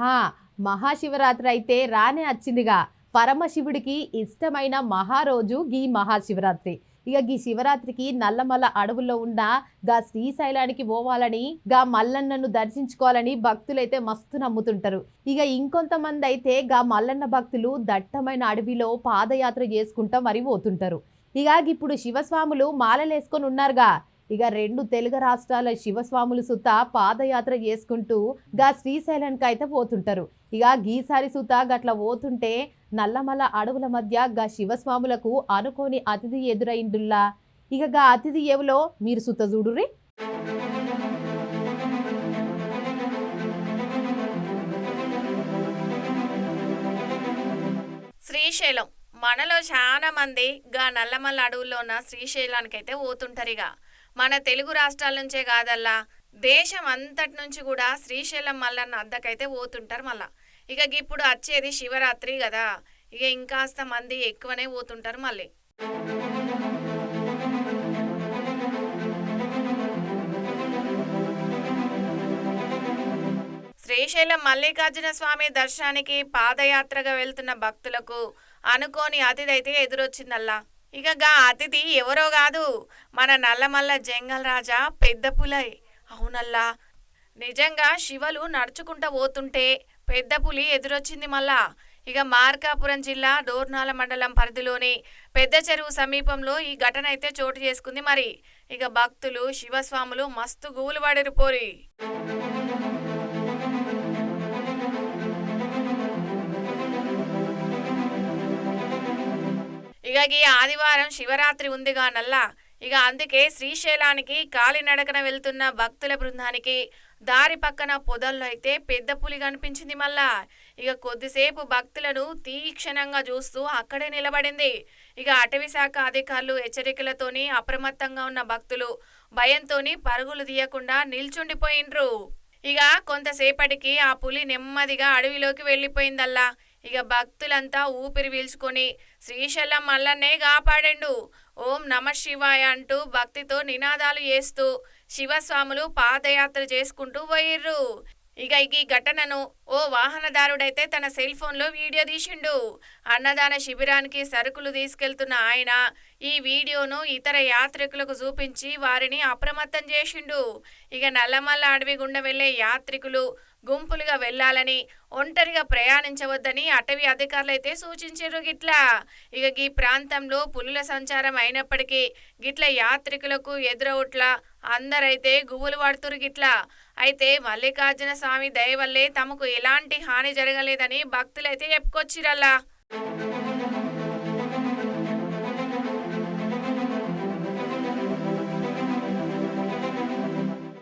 హా మహాశివరాత్రి అయితే రానే వచ్చిందిగా పరమశివుడికి ఇష్టమైన మహారోజు గీ మహాశివరాత్రి. ఇక గీ శివరాత్రికి నల్లమల్ల అడవుల్లో ఉన్న గా శ్రీశైలానికి పోవాలని గా మల్లన్నను దర్శించుకోవాలని భక్తులైతే మస్తు నమ్ముతుంటారు. ఇక ఇంకొంతమంది అయితే గా మల్లన్న భక్తులు దట్టమైన అడవిలో పాదయాత్ర చేసుకుంటా మరి పోతుంటారు. ఇక ఇప్పుడు శివస్వాములు మాలలేసుకొని ఉన్నారుగా. ఇక రెండు తెలుగు రాష్ట్రాల శివస్వాములు సుత పాదయాత్ర చేసుకుంటూ గా శ్రీశైలానికి అయితే పోతుంటారు. ఇక గీసారి సుత గట్ల పోతుంటే నల్లమల అడవుల మధ్య గా శివస్వాములకు అనుకోని అతిథి ఎదురైండుల్లా. ఇక గా అతిథి ఎవలో మీరు సుత చూడుర్రి? శ్రీశైలం. మనలో చాలా మంది గా నల్లమల్ల అడవుల్లో ఉన్న శ్రీశైలానికి అయితే పోతుంటారు ఇక. మన తెలుగు రాష్ట్రాల నుంచే కాదల్లా దేశం అంతటి నుంచి కూడా శ్రీశైలం మల్లన్న అద్దకైతే పోతుంటారు మళ్ళా. ఇక ఇప్పుడు వచ్చేది శివరాత్రి కదా ఇక ఇంకాస్త మంది ఎక్కువనే పోతుంటారు మళ్ళీ. శ్రీశైలం మల్లికార్జున స్వామి దర్శనానికి పాదయాత్రగా వెళ్తున్న భక్తులకు అనుకోని అతిథి అయితే ఎదురొచ్చిందల్లా. ఇక గా అతిథి ఎవరో కాదు. మన నల్లమల్ల జంగల్ రాజా పెద్ద పులై. అవునల్లా? నిజంగా శివలు నడుచుకుంటా పోతుంటే పెద్ద పులి ఎదురొచ్చింది మళ్ళా. ఇక మార్కాపురం జిల్లా డోర్నాల మండలం పరిధిలోని పెద్ద చెరువు సమీపంలో ఈ ఘటన అయితే చోటు చేసుకుంది మరి. ఇక భక్తులు శివస్వాములు మస్తు గూలు పడిరు పోరి. ఇక ఈ ఆదివారం శివరాత్రి ఉందిగా నల్లా ఇక అందుకే శ్రీశైలానికి కాలినడకన వెళ్తున్న భక్తుల బృందానికి దారి పక్కన పొదల్లో అయితే పెద్ద పులి కనిపించింది మళ్ళా. ఇక కొద్దిసేపు భక్తులను తీక్షణంగా చూస్తూ అక్కడే నిలబడింది. ఇక అటవీ శాఖ అధికారులు హెచ్చరికలతోని అప్రమత్తంగా ఉన్న భక్తులు భయంతోని పరుగులు తీయకుండా నిల్చుండిపోయిండ్రు. ఇక కొంతసేపటికి ఆ పులి నెమ్మదిగా అడవిలోకి వెళ్ళిపోయిందల్లా. ఇక భక్తులంతా ఊపిరి పీల్చుకొని శ్రీశైలం మల్లన్నే కాపాడండు. ఓం నమ శివాయ అంటూ భక్తితో నినాదాలు చేస్తూ శివస్వాములు పాదయాత్ర చేసుకుంటూ పోయిర్రు. ఇక ఈ ఘటనను ఓ వాహనదారుడైతే తన సెల్ ఫోన్లో వీడియో తీసిండు. అన్నదాన శిబిరానికి సరుకులు తీసుకెళ్తున్న ఆయన ఈ వీడియోను ఇతర యాత్రికులకు చూపించి వారిని అప్రమత్తం చేసిండు. ఇక నల్లమల్ల అడవి గుండా వెళ్ళే యాత్రికులు గుంపులుగా వెళ్ళాలని ఒంటరిగా ప్రయాణించవద్దని అటవీ అధికారులు అయితే సూచించారు గిట్లా. ఇక ఈ ప్రాంతంలో పులుల సంచారం అయినప్పటికీ గిట్ల యాత్రికులకు ఎదురవుట్ల అందరైతే గువ్వులు పడుతురు గిట్లా. అయితే మల్లికార్జున స్వామి దయ వల్లే తమకు ఎలాంటి హాని జరగలేదని భక్తులైతే చెప్పుకొచ్చిరల్లా.